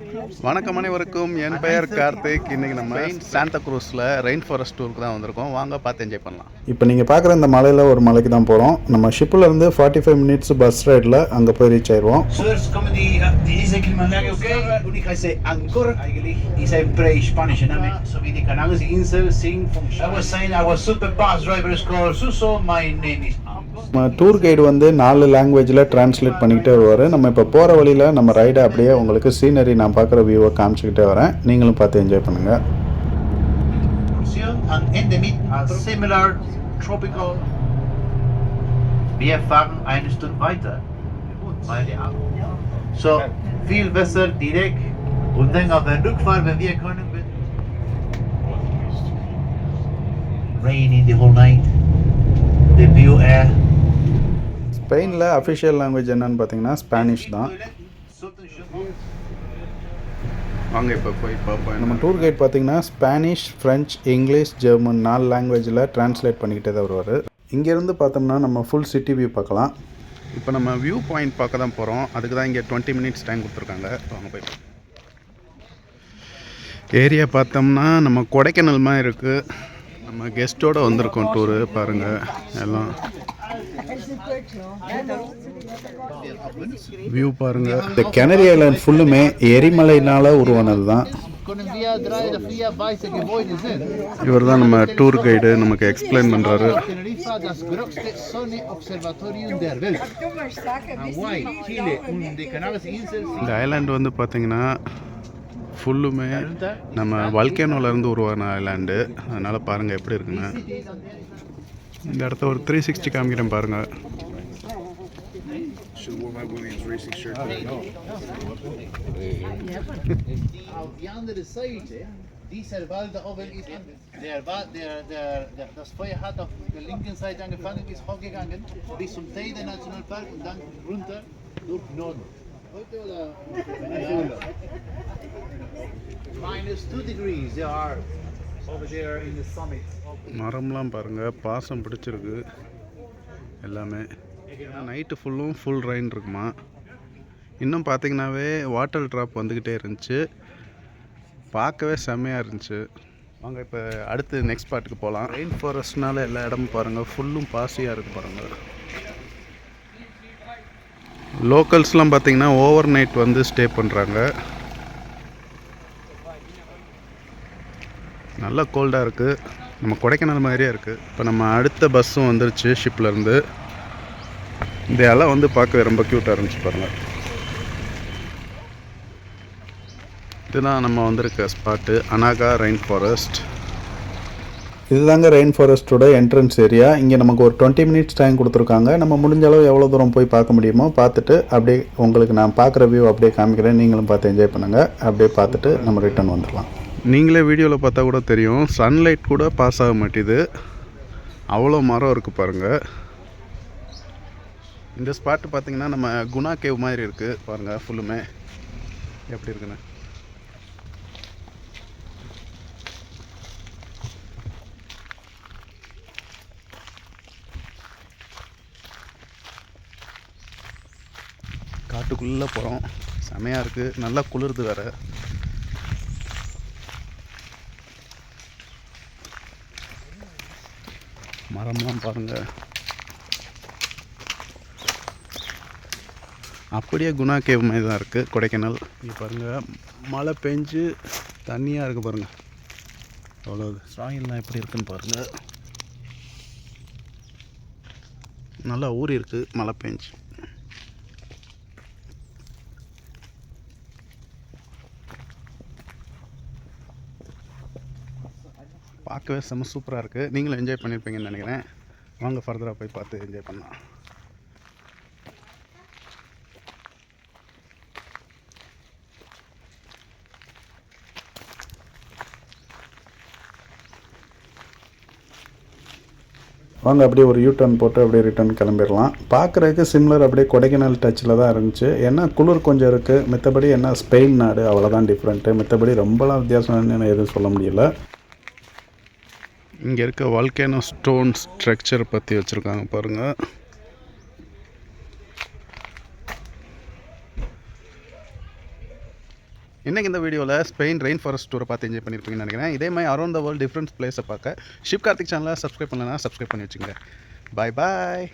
வணக்கம் அனைவருக்கும் என் பெயர் கார்த்திக் இன்னைக்கு நம்ம சாண்டா குரூஸில் ரெயின் ஃபாரஸ்ட் டூருக்கு தான் வந்திருக்கோம் வாங்க பார்த்து என்ஜாய் பண்ணலாம் இப்போ நீங்கள் பார்க்குற இந்த மலையில் ஒரு மலைக்கு தான் போகிறோம் நம்ம ஷிப்பில் இருந்து ஃபார்ட்டி ஃபைவ் மினிட்ஸ் பஸ் ரைடில் அங்கே போய் ரீச் ஆயிடுவோம் uh. I was saying I was super bus driver is called Suso. My name is Angkor. நம்ம டூர் கைடு வந்து நாலு லாங்குவேஜில் டிரான்ஸ்லேட் பண்ணிக்கிட்டே வருவார் நம்ம இப்போ போகிற வழியில் நம்ம ரைடை அப்படியே உங்களுக்கு சீனரி நான் பார்க்குற வியூவை காமிச்சிக்கிட்டே வரேன் நீங்களும் பார்த்து என்ஜாய் பண்ணுங்கள் And in the mid a similar tropical. Wir fahren eine Stunde weiter. Weil die Ab- So viel besser direkt und dann auf der Rückfahrt, wenn wir können. mit- Raining the whole night. The view air. ஸ்பெயினில் official language என்னன்னு பார்த்தீங்கன்னா Spanish தான். வாங்க இப்போ போய் பார்ப்போம் நம்ம tour guide பார்த்தீங்கன்னா ஸ்பானிஷ் ஃப்ரெஞ்ச் இங்கிலீஷ் ஜெர்மன் நாலு லாங்குவேஜில் டிரான்ஸ்லேட் பண்ணிக்கிட்டே தான் வருவார். இங்கேருந்து பார்த்தோம்னா நம்ம ஃபுல் சிட்டி வியூ பார்க்கலாம். இப்போ நம்ம வியூ பாயிண்ட் பார்க்க தான் போகிறோம் அதுக்கு தான் இங்கே டுவெண்ட்டி மினிட்ஸ் டைம் கொடுத்துருக்காங்க. வாங்க போய் ஏரியா பார்த்தோம்னா நம்ம கொடைக்கானல் மாதிரி இருக்குது நம்ம கெஸ்ட்டோட வந்திருக்கோம் டூரு பாருங்கள் எல்லாம் வியூ பாருங்கள் இந்த கெனரி ஐலாண்ட் ஃபுல்லுமே எரிமலையினால் உருவானது தான். இவர் தான் நம்ம டூர் கைடு நமக்கு எக்ஸ்பிளைன் பண்ணுறாரு இந்த ஐலாண்டு வந்து பார்த்தீங்கன்னா ஃபுல்லுமே நம்ம வல்கேனோல இருந்து உருவான ஐலாண்டு அதனால் பாருங்கள் எப்படி இருக்குன்னு இந்த இடத்த ஒரு த்ரீ சிக்ஸ்டி காமிக்கிறேன் பாருங்கள் Auf die andere Seite, dieser Wald da oben ist der, Wa- der, der, der, das Feuer hat auf der linken Seite angefangen, ist hochgegangen bis zum Teide Nationalpark und dann runter durch Norden. Heute oder Venezuela? Minus two degrees. They are over there in the summit. மரம்லாம் பாருங்கள் பாசம் பிடிச்சிருக்கு. எல்லாமே. Night ஃபுல்லும் full rain இருக்குமா? இன்னும் பார்த்தீங்கன்னாவே water drop வந்துக்கிட்டே இருந்துச்சு. பார்க்கவே செம்மையாக இருந்துச்சு. வாங்க இப்போ அடுத்து நெக்ஸ்ட் பாட்டுக்கு போகலாம் ரெயின் ஃபாரஸ்ட்னால எல்லா இடமும் பாருங்கள் ஃபுல்லும் பாசியாக இருக்குது பாருங்கள் லோக்கல்ஸ்லாம் பார்த்தீங்கன்னா ஓவர் நைட் வந்து ஸ்டே பண்ணுறாங்க நல்லா கோல்டாக இருக்குது நம்ம கொடைக்கானல் மாதிரியே இருக்குது இப்போ நம்ம அடுத்த பஸ்ஸும் வந்துருச்சு ஷிப்லேருந்து இந்த இலை வந்து பார்க்கவே ரொம்ப க்யூட்டாக இருந்துச்சு பாருங்கள் இதுதான் நம்ம வந்திருக்க ஸ்பாட்டு அனாகா ரெயின் ஃபாரஸ்ட் இதுதாங்க ரெயின் ஃபாரஸ்ட்டோட என்ட்ரன்ஸ் ஏரியா இங்கே நமக்கு ஒரு டுவெண்ட்டி மினிட்ஸ் டைம் கொடுத்துருக்காங்க. நம்ம முடிஞ்ச அளவு எவ்வளோ தூரம் போய் பார்க்க முடியுமோ பார்த்துட்டு அப்படியே உங்களுக்கு நான் பார்க்குற வியூ அப்படியே காமிக்கிறேன். நீங்களும் பார்த்து என்ஜாய் பண்ணுங்கள் அப்படியே பார்த்துட்டு நம்ம ரிட்டர்ன் வந்துடலாம். நீங்களே வீடியோவில் பார்த்தா கூட தெரியும். சன்லைட் கூட பாஸ் ஆக மாட்டேது. அவ்வளோ மரம் இருக்குது பாருங்கள் இந்த ஸ்பாட்டு பார்த்திங்கன்னா நம்ம குணா கேவ் மாதிரி இருக்குது பாருங்கள் ஃபுல்லுமே எப்படி இருக்குன்னு. காட்டுக்குள்ளே போகிறோம் செமையாக இருக்குது நல்லா குளிருது வேறு. மரம்லாம் பாருங்கள் அப்படியே குணா கேவ் மாதிரி தான் இருக்குது கொடைக்கானல். இங்கே பாருங்கள் மழை பெஞ்சு தண்ணியாக இருக்குது பாருங்கள் அவ்வளோ சாயில்லாம் எப்படி இருக்குன்னு பாருங்கள் நல்லா ஊறி இருக்குது மழை பெஞ்சு. பார்க்கவே செம்ம சூப்பராக இருக்குது நீங்களும் என்ஜாய் பண்ணியிருப்பீங்கன்னு நினைக்கிறேன். வாங்க ஃபர்தராக போய் பார்த்து என்ஜாய் பண்ணலாம். வாங்க அப்படியே ஒரு யூ டர்ன் போட்டு அப்படியே ரிட்டர்ன் கிளம்பிடலாம். பார்க்குறதுக்கு சிம்லர் அப்படியே கொடைக்கானல் டச்சில் தான் இருந்துச்சு. ஏன்னா குளிர் கொஞ்சம் இருக்குது மித்தபடி என்ன ஸ்பெயின் நாடு அவ்வளோதான் டிஃப்ரெண்ட்டு மித்தபடி ரொம்பலாம் வித்தியாசம்னு எதுவும் சொல்ல முடியல. இங்கே இருக்க வால்கேனோ ஸ்டோன் ஸ்ட்ரக்சர் பற்றி வச்சுருக்காங்க பாருங்கள் இன்றைக்கி இந்த வீடியோவில் ஸ்பெயின் ரெயின் ஃபாரஸ்ட் டூரை பார்த்து என்ஜாய் பண்ணியிருப்பீங்கன்னு நினைக்கிறேன். இதே மாதிரி அரௌண்ட் த வேர்ல்டு டிஃப்ரெண்ட் பிளேஸை பார்க்க. ஷிப் கார்த்திக் சேனலை சப்ஸ்கிரைப் பண்ணலன்னா சப்ஸ்கிரைப் பண்ணி வச்சுங்க பாய் பாய்